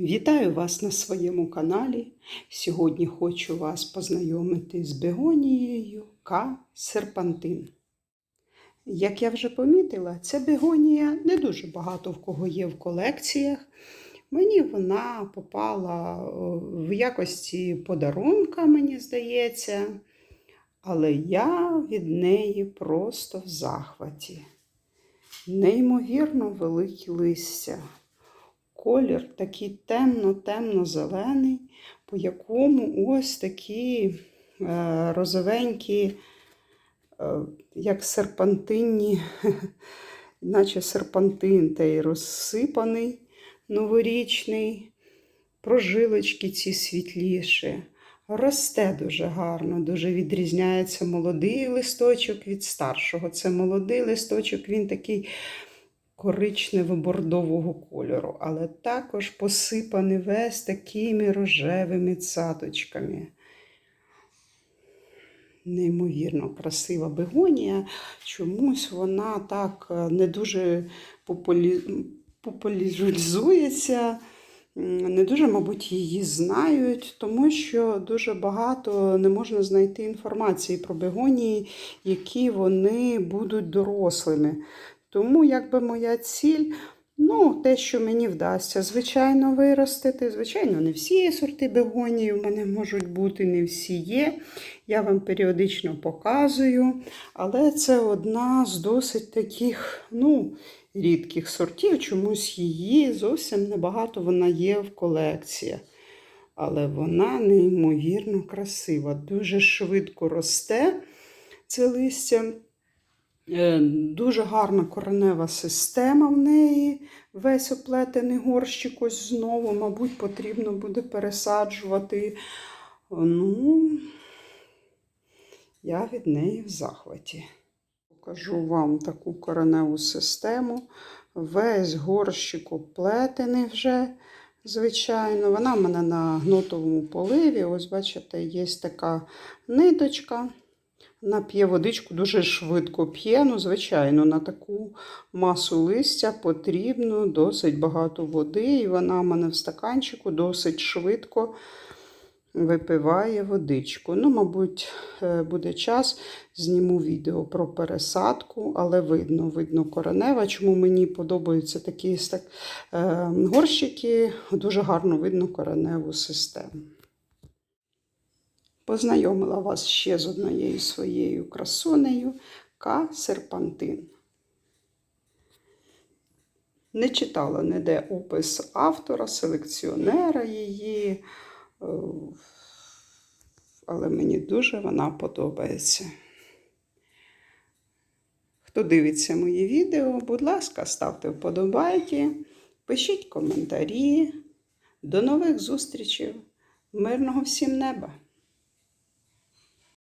Вітаю вас на своєму каналі. Сьогодні хочу вас познайомити з бегонією К. Серпантин. Як я вже помітила, ця бегонія не дуже багато в кого є в колекціях. Мені вона попала в якості подарунка, мені здається, але я від неї просто в захваті. Неймовірно великі листя. Колір такий темно-темно-зелений, по якому ось такі е, розовенькі, е, як серпантинні, наче серпантин та розсипаний новорічний, прожилочки ці світліші. Росте дуже гарно, дуже відрізняється молодий листочок від старшого. Це молодий листочок, він такий коричнево-бордового кольору, але також посипаний весь такими рожевими цяточками. Неймовірно красива бегонія. Чомусь вона так е, не дуже популі... популяризується. Не дуже, мабуть, її знають, тому що дуже багато не можна знайти інформації про бегонії, які вони будуть дорослими. Тому, якби моя ціль, ну, те, що мені вдасться, звичайно, виростити. Звичайно, не всі сорти бегонії в мене можуть бути, не всі є. Я вам періодично показую. Але це одна з досить таких, ну, рідких сортів. Чомусь її зовсім небагато вона є в колекціях. Але вона неймовірно красива, дуже швидко росте це листя. Е, Дуже гарна коренева система в неї, весь оплетений горщик ось знову, мабуть, потрібно буде пересаджувати. Ну, я від неї в захваті. Покажу вам таку кореневу систему. Весь горщик оплетений вже, звичайно. Вона в мене на гнотовому поливі. Ось, бачите, є така ниточка. Вона п'є водичку дуже швидко п'є. Ну, звичайно, на таку масу листя потрібно досить багато води, і вона в мене в стаканчику досить швидко випиває водичку. Ну, мабуть, е, буде час, зніму відео про пересадку, але видно, видно коренева. Чому мені подобаються такі так, е, горщики, дуже гарно видно кореневу систему. Познайомила вас ще з однією своєю красунею К. Серпантин. Не читала ніде опис автора, селекціонера її, е, але мені дуже вона подобається. Хто дивиться мої відео, будь ласка, ставте вподобайки, пишіть коментарі. До нових зустрічей. Мирного всім неба!